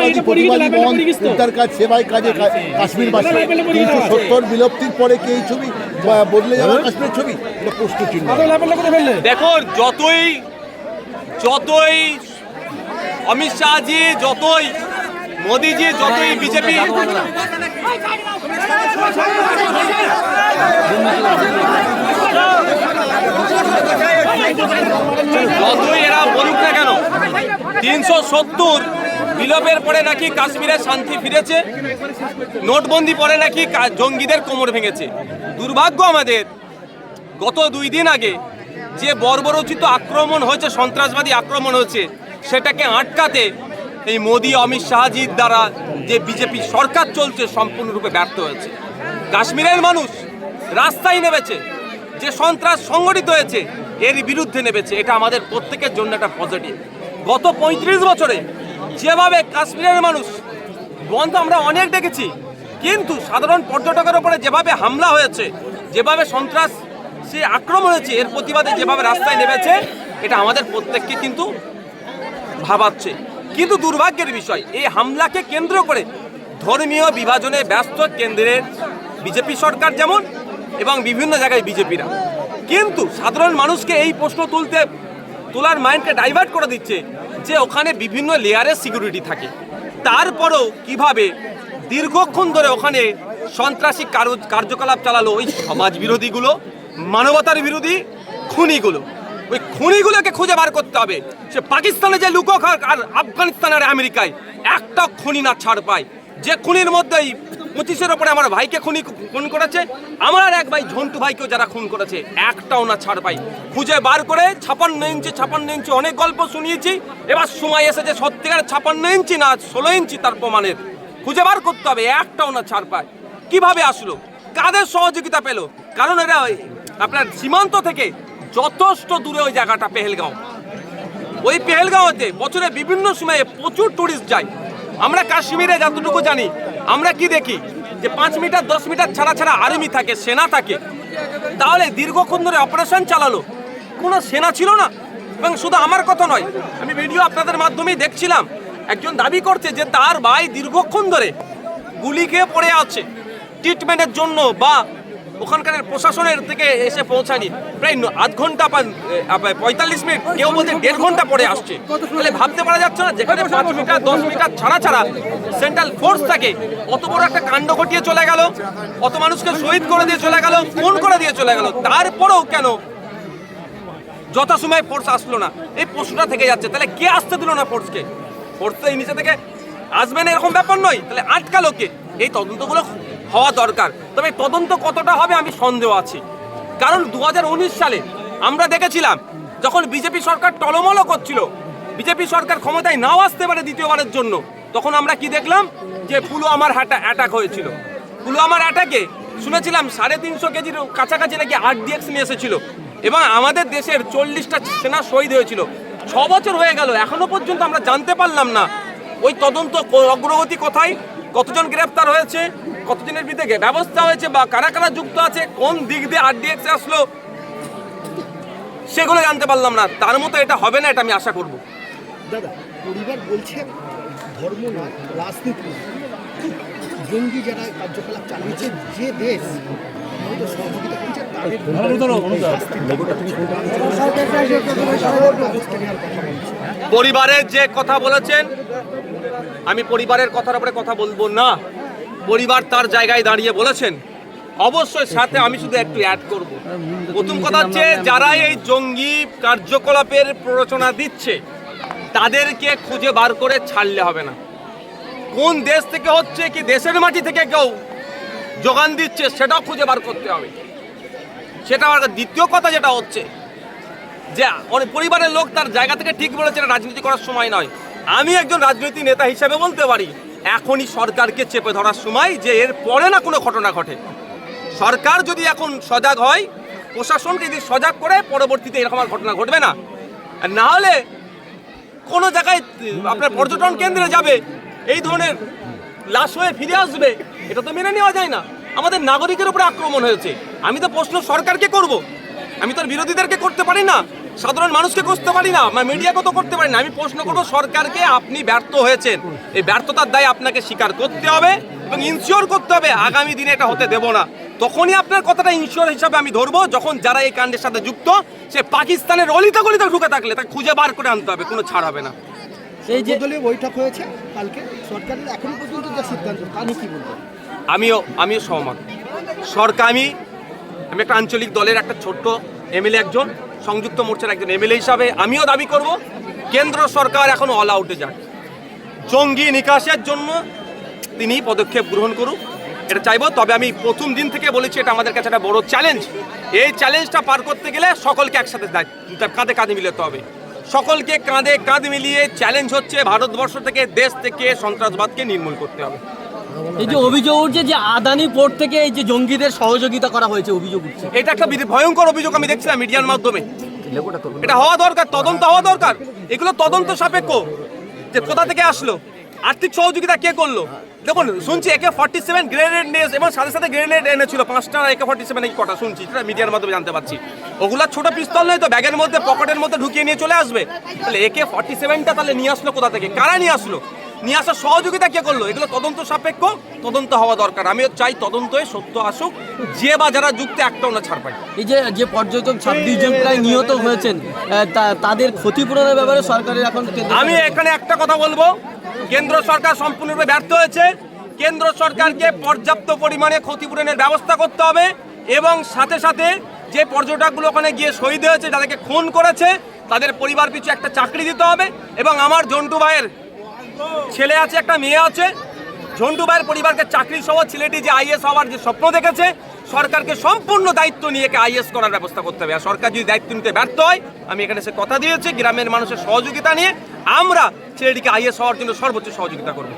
মানবতাবাদী প্রতিবাদী মন উদ্ধার কাজ সেবাই কাজে কাশ্মীরবাসী কিন্তু সত্তর বিলুপ্তির পরে কি এই ছবি বদলে যাবে কাশ্মীর ছবি? এটা প্রশ্ন চিহ্ন। দেখো যতই যতই অমিত শাহজি যতই মোদিজি যতই বিজেপি যতই এরা বলুক না কেন তিনশো সত্তর বিলোপের পরে নাকি কাশ্মীরে শান্তি ফিরেছে? নোটবন্দি পরে নাকি জঙ্গিদের কোমর ভেঙেছে? দুর্ভাগ্য আমাদের, গত দুই দিন আগে যে বর্বরচিত আক্রমণ হয়েছে, সন্ত্রাসবাদী আক্রমণ হয়েছে, সেটাকে আটকাতে এই মোদি, অমিত শাহজির দ্বারা যে বিজেপি সরকার চলছে, সম্পূর্ণরূপে ব্যর্থ হয়েছে। কাশ্মীরের মানুষ রাস্তায় নেমেছে, যে সন্ত্রাস সংগঠিত হয়েছে, এর বিরুদ্ধে নেমেছে, এটা আমাদের প্রত্যেকের জন্য একটা পজিটিভ গত পঁয়ত্রিশ বছরে যেভাবে কাশ্মীরের মানুষ বন্ধ আমরা অনেক দেখেছি, কিন্তু সাধারণ পর্যটকের উপরে যেভাবে হামলা হয়েছে, যেভাবে সন্ত্রাস সে আক্রমণ হয়েছে, এর প্রতিবাদে যেভাবে রাস্তায় নেমেছে, এটা আমাদের প্রত্যেককে কিন্তু ভাবাচ্ছে। কিন্তু দুর্ভাগ্যের বিষয়, এই হামলাকে কেন্দ্র করে ধর্মীয় বিভাজনে ব্যস্ত কেন্দ্রের বিজেপি সরকার যেমন, এবং বিভিন্ন জায়গায় বিজেপিরা। কিন্তু সাধারণ মানুষকে এই প্রশ্ন তুলতে তোলার মাইন্ডকে ডাইভার্ট করে দিচ্ছে যে ওখানে বিভিন্ন লেয়ারের সিকিউরিটি থাকে। তারপরেও কীভাবে দীর্ঘক্ষণ ধরে ওখানে সন্ত্রাসী কারো- কার্যকলাপ চালালো ওই সমাজ বিরোধীগুলো, মানবতার বিরোধী খুনিগুলো। ওই খুনিগুলোকে খুঁজে বার করতে হবে সে পাকিস্তানে যে লুকক আর আফগানিস্তান আর আমেরিকায় একটা খুনি না ছাড় পায়। যে খুনির মধ্যেই পঁচিশের ওপরে আমার ভাইকে খুনি খুন করেছে, আমার আর এক ভাই, ঝন্টু ভাইকেও যারা খুন করেছে, একটাও না ছাড় পাই। খুঁজে বার করে ছাপান্ন ইঞ্চি ছাপান্ন ইঞ্চি অনেক গল্প শুনিয়েছি, এবার সময় এসেছে সত্যিকার ছাপান্ন ইঞ্চি না, ষোলো ইঞ্চি তার প্রমাণের। খুঁজে বার করতে হবে, একটাও না ছাড় পায়। কীভাবে আসলো? কাদের সহযোগিতা পেল? কারণ এরা আপনার সীমান্ত থেকে যথেষ্ট দূরে ওই জায়গাটা, পেহেলগাঁও। ওই পেহেলগাঁওতে বছরে বিভিন্ন সময়ে প্রচুর টুরিস্ট যায়। আমরা কাশ্মীরে যতটুকু জানি, আমরা কি দেখি? যে পাঁচ মিটার, দশ মিটার ছাড়া ছাড়া আর্মি থাকে, সেনা থাকে। তাহলে দীর্ঘক্ষণ ধরে অপারেশন চালালো। কোনো সেনা ছিল না। এবং শুধু আমার কথা নয়, আমি ভিডিও আপনাদের মাধ্যমেই দেখছিলাম। একজন দাবি করছে যে তার ভাই দীর্ঘক্ষণ ধরে গুলি খেয়ে পড়ে আছে। ট্রিটমেন্টের জন্য বা ওখানকার প্রশাসনের থেকে এসে পৌঁছানি প্রায় আধ ঘণ্টা পঁয়তাল্লিশ মিনিট, কেউ বলতে দেড় ঘণ্টা পরে আসছে। তাহলে ভাবতে পারা যাচ্ছে না, যেখানে পাঁচ মিটার, দশ মিটার ছাড়া ছাড়া সেন্ট্রাল ফোর্স থাকে, অত বড় একটা কাণ্ড ঘটিয়ে চলে গেল, অত মানুষকে শহীদ করে দিয়ে চলে গেল, খুন করে দিয়ে চলে গেল, তারপরেও কেন যথাসময়ে ফোর্স আসলো না? এই প্রশ্নটা থেকে যাচ্ছে। তাহলে কে আসতে দিল না ফোর্সকে ফোর্স তো এই নিচে থেকে আসবে না, এরকম ব্যাপার নয়। তাহলে আটকালো কে? এই তদন্তগুলো হওয়া দরকার। তবে তদন্ত কতটা হবে আমি সন্দেহ আছি। কারণ দু হাজার উনিশ সালে আমরা দেখেছিলাম, যখন বিজেপি সরকার টলমলো করছিল, বিজেপি সরকার ক্ষমতায় নাও আসতে পারে দ্বিতীয়বারের জন্য, তখন আমরা কি দেখলাম? যে পুলওয়ামার হাটা অ্যাটাক হয়েছিল। পুলওয়ামার অ্যাটাকে শুনেছিলাম সাড়ে তিনশো কেজির কাছাকাছি নাকি আরডিএক্স নিয়ে এসেছিল। এবং আমাদের দেশের চল্লিশটা সেনা শহীদ হয়েছিল। ছ বছর হয়ে গেল, এখনও পর্যন্ত আমরা জানতে পারলাম না, ওই তদন্ত অগ্রগতি কোথায়, কতজন গ্রেপ্তার হয়েছে কতজনের বিরুদ্ধে ব্যবস্থা হয়েছে বা কারা কারা যুক্ত আছে? কোন দিক দিয়ে আরডিএক্স আসলো? সেগুলো জানতে পারলাম না। তার মতো এটা হবে না এটা আমি আশা করব। দাদা পরিবার বলছে ধর্ম না রাজনীতি না। জঙ্গি যারা কার্যকলাপ চালিয়েছে যে দেশ সহযোগিতা করছে পরিবারের যে কথা বলেছেন আমি পরিবারের কথার উপরে কথা বলব না। পরিবার তার জায়গায় দাঁড়িয়ে বলেছেন, অবশ্যই সাথে আমি শুধু একটু অ্যাড করব। প্রথম কথা হচ্ছে যারা এই জঙ্গি কার্যকলাপের প্ররোচনা দিচ্ছে, তাদেরকে খুঁজে বার করে ছাড়লে হবে না। কোন দেশ থেকে হচ্ছে কি, দেশের মাটি থেকে কেউ যোগান দিচ্ছে, সেটাও খুঁজে বার করতে হবে। সেটা আমার দ্বিতীয় কথা যেটা হচ্ছে, যে পরিবারের লোক তার জায়গা থেকে ঠিক বলেছে রাজনীতি করার সময় নয়। আমি একজন রাজনৈতিক নেতা হিসেবে বলতে পারি এখনই সরকারকে চেপে ধরার সময় যে এর পরে না কোনো ঘটনা ঘটে। সরকার যদি এখন সজাগ হয় প্রশাসনকে যদি সজাগ করে, পরবর্তীতে এরকম আর ঘটনা ঘটবে না। আর না হলে কোনো জায়গায় আপনার পর্যটন কেন্দ্রে যাবে, এই ধরনের লাশ হয়ে ফিরে আসবে, এটা তো মেনে নেওয়া যায় না। আমাদের নাগরিকের উপরে আক্রমণ হয়েছে। আমি তো প্রশ্ন সরকারকে করব। আমি তো বিরোধীদেরকে করতে পারি না। সাধারণ মানুষকে করতে পারি না মিডিয়াকে তো করতে পারি না। আমি প্রশ্ন করব সরকারকে আপনি ব্যর্থ হয়েছেন। এই ব্যর্থতার দায় আপনাকে স্বীকার করতে হবে এবং ইনশিওর করতে হবে। আগামী দিনে এটা হতে দেব না। তখনই আপনার কথাটা ইনশিওর হিসাবে আমি ধরবো যখন যারা এই কাণ্ডের সাথে যুক্ত সে পাকিস্তানের অলিতে গলিতে ঢুকে থাকলে তাকে খুঁজে বার করে আনতে হবে কোনো ছাড় হবে না। এই যে দলীয় বৈঠক হয়েছে কালকে সরকারের এখন পর্যন্ত যা সিদ্ধান্ত তা কি বলবেন? আমিও আমিও সহমত। সরকার আমি আমি একটা আঞ্চলিক দলের একটা ছোট্ট এমএলএ একজন। সংযুক্ত মোর্চার একজন এমএলএ হিসাবে আমিও দাবি করব, কেন্দ্র সরকার এখন অল আউটে যাক। জঙ্গি নিকাশের জন্য তিনি পদক্ষেপ গ্রহণ করুক, এটা চাইব। তবে আমি প্রথম দিন থেকে বলেছি, এটা আমাদের কাছে একটা বড় চ্যালেঞ্জ এই চ্যালেঞ্জটা পার করতে গেলে সকলকে একসাথে কাঁধে কাঁধে মিলাতে হবে। সকলকে কাঁধে কাঁধ মিলিয়ে চ্যালেঞ্জ হচ্ছে, ভারতবর্ষ থেকে দেশ থেকে সন্ত্রাসবাদকে নির্মূল করতে হবে। এই যে অভিযোগ উঠছে যে আদানি পোর্ট থেকে এই যে জঙ্গিদের সহযোগিতা করা হয়েছে অভিযোগ উঠছে। এটা একটা ভয়ঙ্কর অভিযোগ আমি দেখছিলাম মিডিয়ার মাধ্যমে। এটা হওয়া দরকার তদন্ত হওয়া দরকার। এগুলো তদন্ত সাপেক্ষ যে কোথা থেকে আসলো আর্থিক সহযোগিতা কে করল। দেখুন শুনছি একে ফর্টি সেভেন গ্রেনেড নিয়ে এবং সাথে সাথে গ্রেনেড এনেছিল পাঁচটা একে ফর্টি সেভেন এই কটা শুনছি এটা মিডিয়ার মাধ্যমে জানতে পারছি। ওগুলা ছোট পিস্তল নয় তো ব্যাগের মধ্যে পকেটের মধ্যে ঢুকিয়ে নিয়ে চলে আসবে। তাহলে একে ফর্টি সেভেনটা তাহলে নিয়ে আসলো কোথা থেকে? কারা নিয়ে আসলো? নিয়ে আসার সহযোগিতা কে করল? এগুলো তদন্ত সাপেক্ষ তদন্ত হওয়া দরকার। আমিও চাই তদন্ত সত্য আসুক যে বা যারা যুক্ত একটাও না ছাড় পায় এই যে যে পর্যটক ছাব্বিশ জন প্রায় নিহত হয়েছেন তাদের ক্ষতিপূরণের ব্যাপারে সরকারের এখন আমি এখানে একটা কথা বলব। কেন্দ্র সরকার সম্পূর্ণরূপে ব্যর্থ হয়েছে। কেন্দ্র সরকারকে পর্যাপ্ত পরিমাণে ক্ষতিপূরণের ব্যবস্থা করতে হবে এবং সাথে সাথে যে পর্যটকগুলো ওখানে গিয়ে শহীদ হয়েছে যাদেরকে খুন করেছে তাদের পরিবার পিছু একটা চাকরি দিতে হবে এবং আমার জন্টু ভাইয়ের ছেলে আছে, একটা মেয়ে আছে। ঝন্টু ভাইয়ের পরিবারকে চাকরি সহ ছেলেটি যে আইএস হওয়ার যে স্বপ্ন দেখেছে, সরকারকে সম্পূর্ণ দায়িত্ব নিয়ে একে আইএস করার ব্যবস্থা করতে হবে। আর সরকার যদি দায়িত্ব নিতে ব্যর্থ হয়, আমি এখানে সে কথা দিয়েছি, গ্রামের মানুষের সহযোগিতা নিয়ে আমরা ছেলেটিকে আইএস হওয়ার জন্য সর্বোচ্চ সহযোগিতা করব।